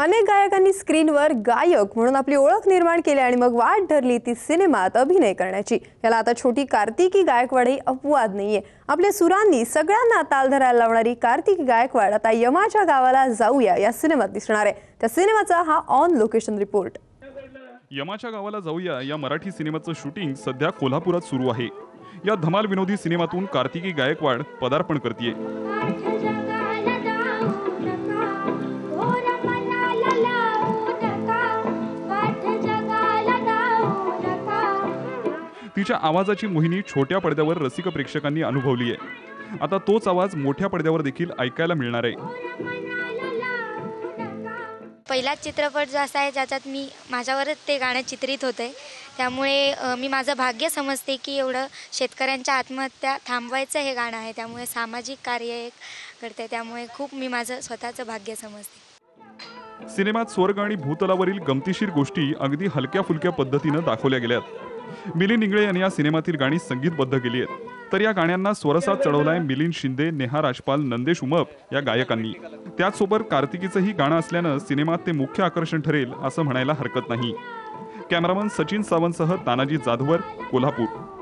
अनेक गायकांनी स्क्रीनवर गायक म्हणून आपली ओळख निर्माण केली आणि मग वाट धरली ती सिनेमात अभिनय करण्याची. याला आता छोटी कार्तिकी गायकवाड ही अपवाद नाहीये. आपल्या सुरांनी सगळ्यांना ताल धरायला लावणारी कार्तिकी गायकवाड आता यमाच्या गावाला जाऊया या सिनेमात दिसणार आहे. त्या सिनेमाचा हा ऑन लोकेशन रिपोर्ट. यमाच्या गावाला जाऊया या मराठी सिनेमाचं शूटिंग सध्या कोल्हापुरात सुरू आहे. या धमाल विनोदी सिनेमातून कार्तिकी गायकवाड पदार्पण करते तिच्या आवाजाची मोहिनी छोट्या पडद्यावर रसिक प्रेक्षकांनी अनुभवली आहे. आता तोच आवाज मोठ्या पडद्यावर देखील ऐकायला मिळणार आहे. पहिलाच चित्रपट जो असा आहे ज्याच्यात मी माझ्यावरच ते गाणं चित्रित होतं त्यामुळे मी माझं भाग्य समजते की एवढं शेतकऱ्यांच्या आत्महत्या थांबवायचं हे गाणं आहे. त्यामुळे सामाजिक कार्य एक करते त्यामुळे खूप मी माझं स्वतःचं भाग्य समजते. सिनेमात स्वर्ग आणि भूतलावरील गमतीशीर गोष्टी अगदी हलक्या फुलक्या पद्धतीनं दाखवल्या गेल्यात. मिलिंद इंगळे यांनी या सिनेमातील गाणी संगीतबद्ध केली आहेत. तर या गाण्यांना स्वरसात चढवलाय मिलिंद शिंदे नेहा राजपाल नंदेश उमप या गायकांनी. त्याचसोबत कार्तिकीचंही गाणं असल्यानं सिनेमात ते मुख्य आकर्षण ठरेल असं म्हणायला हरकत नाही. कॅमेरामन सचिन सावंतसह तानाजी जाधवर कोल्हापूर.